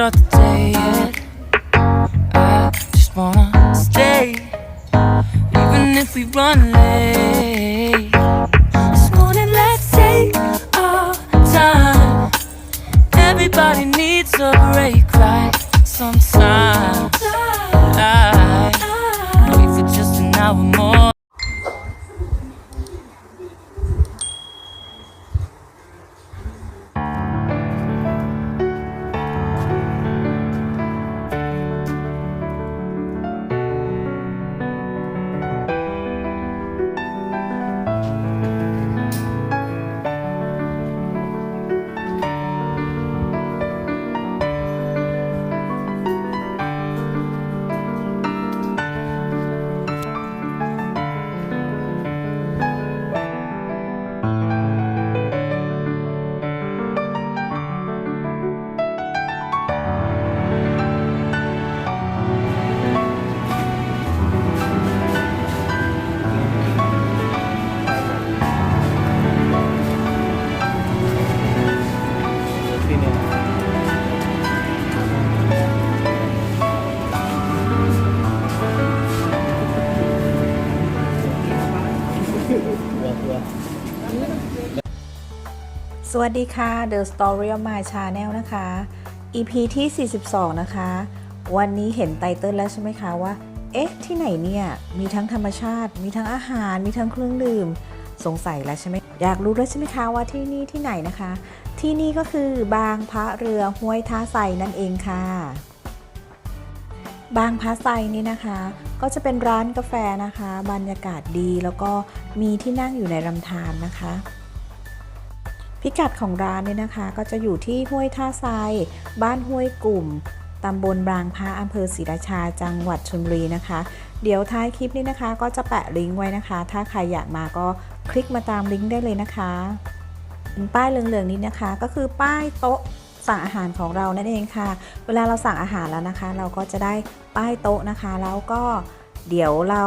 shot สวัสดีค่ะ The Story of My Channel นะคะ EP ที่ 42 นะคะ วันนี้เห็นไตเติ้ลแล้วใช่ไหมคะว่า เอ๊ะ ที่ไหนเนี่ย มีทั้งธรรมชาติ มีทั้งอาหาร มีทั้งเครื่องดื่ม สงสัยแล้วใช่ไหม อยากรู้แล้วใช่ไหมคะว่าที่นี่ที่ไหนนะคะ ที่นี่ก็คือบางพระเรือห้วยท่าไซนั่นเองค่ะ บางพระไซนี่นะคะ ก็จะเป็นร้านกาแฟนะคะ บรรยากาศดีแล้วก็มีที่นั่งอยู่ในลำธารนะคะ พิกัดของร้านเนี่ยนะคะ ก็จะอยู่ที่ห้วยท่าทราย บ้านห้วยกลุ่มตำบลบางพระอำเภอศรีราชา จังหวัดชลบุรีนะคะ เดี๋ยวท้ายคลิปนี้นะคะ ก็จะแปะลิงก์ไว้นะคะ ถ้าใครอยากมาก็คลิกมาตามลิงก์ได้เลยนะคะป้ายเหลืองๆนี้นะคะ ก็คือป้ายโต๊ะสั่งอาหารของเรานั่นเองค่ะ เวลาเราสั่งอาหารแล้วนะคะ เราก็จะได้ป้ายโต๊ะนะคะ แล้วก็เดี๋ยวเรา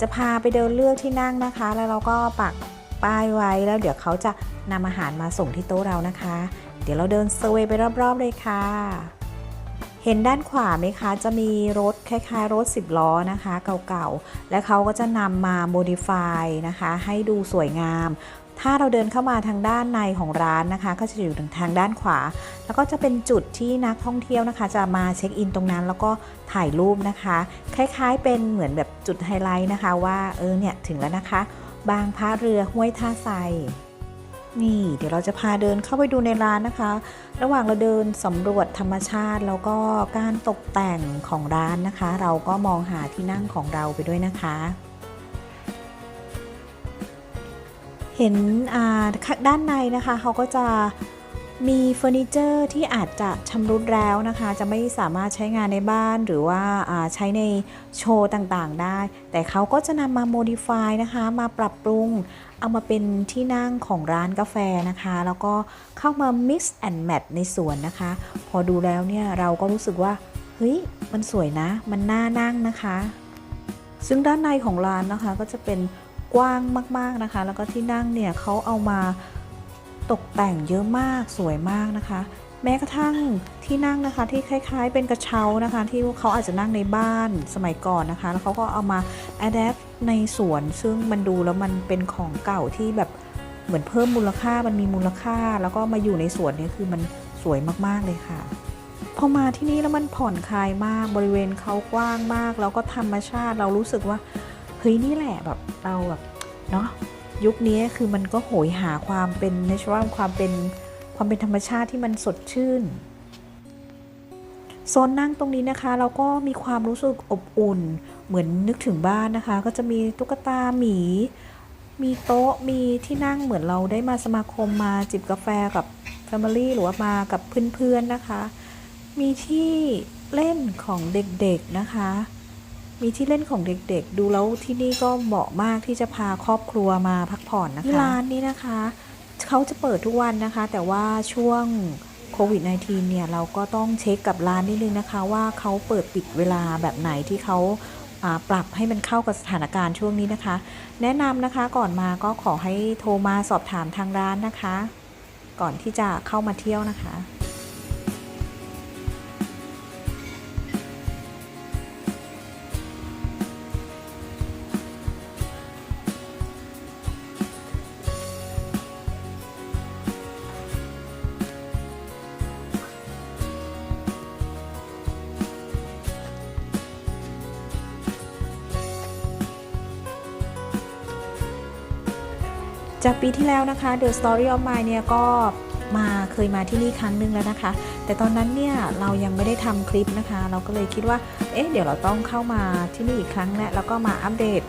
จะพาไปเดินเลือกที่นั่งนะคะ แล้วเราก็ปัก ป้ายไว้แล้วเดี๋ยวเขาจะนำอาหารมาส่งที่โต๊ะเรานะคะ เดี๋ยวเราเดินเซอร์เวยไปรอบๆเลยค่ะ เห็นด้านขวาไหมคะ จะมีรถคล้ายๆ รถ 10 ล้อนะคะ เก่าๆ และเขาก็จะนำมา modify นะคะ ให้ดูสวยงาม ถ้าเราเดินเข้ามาทางด้านในของร้านนะคะ ก็จะอยู่ทางด้านขวา แล้วก็จะเป็นจุดที่นักท่องเที่ยวนะคะ จะมาเช็คอินตรงนั้นแล้วก็ถ่ายรูปนะคะ คล้ายๆ เป็นเหมือนแบบจุดไฮไลท์นะคะ ว่าเออเนี่ยถึงแล้วนะคะ บางพระเรือห้วยท่าไซนี่เดี๋ยวเราจะพาเดินเข้าไปดูในร้านนะคะ ระหว่างเราเดินสำรวจธรรมชาติแล้วก็การตกแต่งของร้านนะคะ เราก็มองหาที่นั่งของเราไปด้วยนะคะ เห็นอ่าด้านในนะคะเขาก็จะ มีเฟอร์นิเจอร์ที่อาจจะชำรุดแล้วนะคะ จะไม่สามารถใช้งานในบ้านหรือว่าาใช้ในโชว์ต่างๆได้ แต่เขาก็จะนำมา modify นะคะ มาปรับปรุง เอามาเป็นที่นั่งของร้านกาแฟนะคะ แล้วก็เข้ามา mix and match ในสวนนะคะ พอดูแล้วเนี่ยเราก็รู้สึกว่า เฮ้ย มันสวยนะ มันน่านั่งนะคะ ซึ่งด้านในของร้านนะคะก็จะเป็นกว้างมากๆนะคะ แล้วก็ที่นั่งเนี่ยเขาเอามา ตกแต่งเยอะมากสวยมากนะคะ แม้กระทั่งที่นั่งนะคะที่คล้ายๆ เป็นกระเช้านะคะ ที่เขาอาจจะนั่งในบ้านสมัยก่อนนะคะ แล้วเขาก็เอามา adapt ในสวน ซึ่งมันดูแล้วมันเป็นของเก่าที่แบบเหมือนเพิ่มมูลค่ามันมีมูลค่า แล้วก็มาอยู่ในสวนนี่คือมันสวยมากๆเลยค่ะพอมาที่นี่แล้วมันผ่อนคลายมากบริเวณเขากว้างมาก แล้วก็ธรรมชาติเรารู้สึกว่าเฮ้ยนี่แหละแบบเราแบบเนาะ ยุคนี้คือมันก็โหยหาความเป็น natural ความเป็นความเป็นธรรมชาติที่มันสดชื่น โซนนั่งตรงนี้นะคะ เราก็มีความรู้สึกอบอุ่น เหมือนนึกถึงบ้านนะคะ ก็จะมีตุ๊กตาหมี มีโต๊ะมีที่นั่งเหมือนเราได้มาสมาคมมาจิบกาแฟกับ Family หรือว่ามากับเพื่อนๆนะคะ มีที่เล่นของเด็กๆนะคะ มีที่เล่นของเด็กๆ ดูแล้วที่นี่ก็เหมาะมากที่จะพาครอบครัวมาพักผ่อนนะคะร้านนี้นะคะเขาจะเปิดทุกวันนะคะ แต่ว่าช่วงโควิด -19 เนี่ยเราก็ต้องเช็คกับร้านนิดนึงนะคะ ว่าเขาเปิดปิดเวลาแบบไหนที่เขาปรับให้มันเข้ากับสถานการณ์ช่วงนี้นะคะ แนะนำนะคะก่อนมาก็ขอให้โทรมาสอบถามทางร้านนะคะ ก่อนที่จะเข้ามาเที่ยวนะคะ จากปีที่แล้วนะคะ The Story of Mine เนี่ยก็มาเคยมาที่นี่ครั้งหนึ่งแล้วนะคะ แต่ตอนนั้นเนี่ยเรายังไม่ได้ทำคลิปนะคะ เราก็เลยคิดว่าเอ๊ะเดี๋ยวเราต้องเข้ามาที่นี่อีกครั้งแล้วแล้วก็มาอัปเดต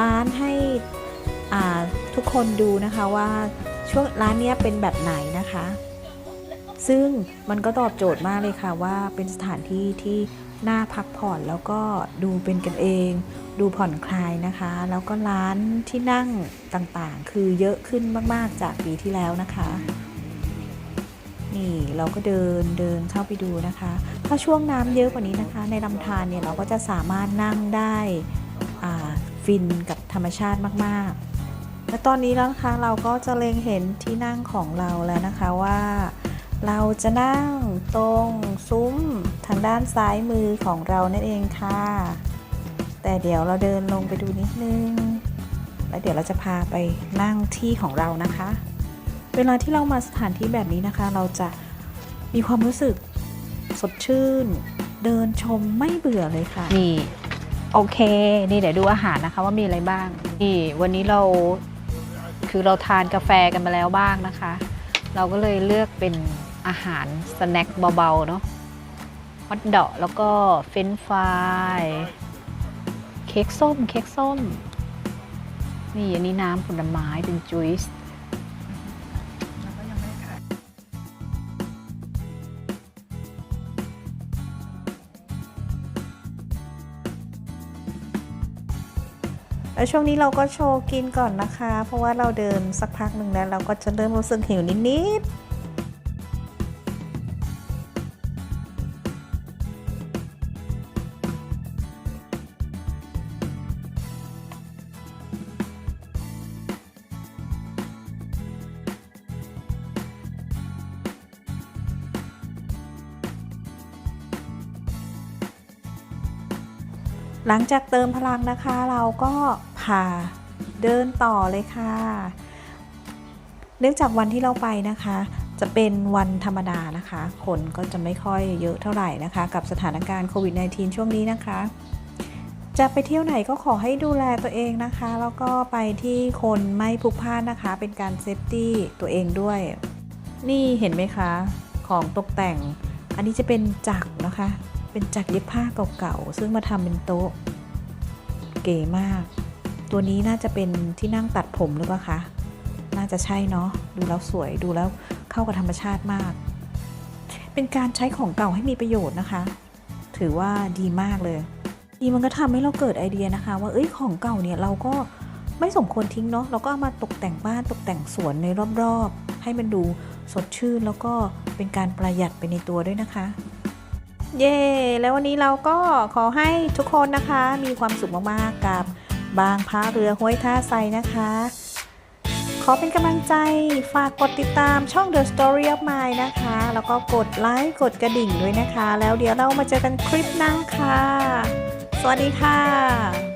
ร้านให้ทุกคนดูนะคะว่าช่วงร้านเนี้ยเป็นแบบไหนนะคะ ซึ่งมันก็ตอบโจทย์มากเลยค่ะว่าเป็นสถานที่ที่ น่าพักผ่อนแล้วก็ดูเป็นกันเอง ดูผ่อนคลายนะคะ แล้วก็ร้านที่นั่งต่างๆ คือเยอะขึ้นมากๆจากปีที่แล้วนะคะ นี่เราก็เดินเดินเข้าไปดูนะคะ ถ้าช่วงน้ำเยอะกว่านี้นะคะ ในลำธารเนี่ยเราก็จะสามารถนั่งได้อ่าฟินกับธรรมชาติมากๆและตอนนี้แล้วนะคะเราก็จะเล็งเห็นที่นั่งของเราแล้วนะคะว่า เราจะนั่งตรงซุ้มทางด้านซ้ายมือของเรานั่นเองค่ะ แต่เดี๋ยวเราเดินลงไปดูนิดนึง แล้วเดี๋ยวเราจะพาไปนั่งที่ของเรานะคะ เวลาที่เรามาสถานที่แบบนี้นะคะ เราจะมีความรู้สึกสดชื่น เดินชมไม่เบื่อเลยค่ะ นี่โอเค นี่เดี๋ยวดูอาหารนะคะว่ามีอะไรบ้าง นี่วันนี้เราคือเราทานกาแฟกันมาแล้วบ้างนะคะ เราก็เลยเลือกเป็น อาหารสแน็คเบาๆเนาะฮอทดอกแล้วก็เฟรนฟรายเค้กส้มเค้กส้ม นี่อันนี้น้ำผลไม้เป็นจุยส์แล้วช่วงนี้เราก็โชว์กินก่อนนะคะ เพราะว่าเราเดินสักพักหนึ่งแล้ว เราก็จะเริ่มรู้สึกหิวนิดๆ หลังจากเติมพลังนะคะเราก็พาเดินต่อเลยค่ะ เนื่องจากวันที่เราไปนะคะ จะเป็นวันธรรมดานะคะ คนก็จะไม่ค่อยเยอะเท่าไหร่นะคะ กับสถานการณ์โควิด -19 ช่วงนี้นะคะ จะไปเที่ยวไหนก็ขอให้ดูแลตัวเองนะคะ แล้วก็ไปที่คนไม่พลุกพล่านนะคะ เป็นการเซฟตี้ตัวเองด้วย นี่เห็นไหมคะ ของตกแต่ง อันนี้จะเป็นจักรนะคะ เป็นจักรเย็บผ้าเก่าๆ ซึ่งมาทำเป็นโต๊ะ เก๋มาก ตัวนี้น่าจะเป็นที่นั่งตัดผมหรือเปล่าคะ น่าจะใช่เนาะ ดูแล้วสวย ดูแล้วเข้ากับธรรมชาติมาก เป็นการใช้ของเก่าให้มีประโยชน์นะคะ ถือว่าดีมากเลย ดีมันก็ทำให้เราเกิดไอเดียนะคะ ว่า เอ้ย ของเก่าเนี่ยเราก็ไม่สมควรทิ้งเนาะ เราก็เอามาตกแต่งบ้านตกแต่งสวนในรอบๆ ให้มันดูสดชื่นแล้วก็เป็นการประหยัดไปในตัวด้วยนะคะ เย่แล้ววันนี้เราก็ขอให้ทุกคนนะคะ มีความสุขมากๆกับบางพระเรือห้วยท่าไซนะคะ ขอเป็นกำลังใจฝากกดติดตามช่อง The Story of Mine นะคะ แล้วก็กดไลค์กดกระดิ่งด้วยนะคะ แล้วเดี๋ยวเรามาเจอกันคลิปหน้าค่ะ สวัสดีค่ะ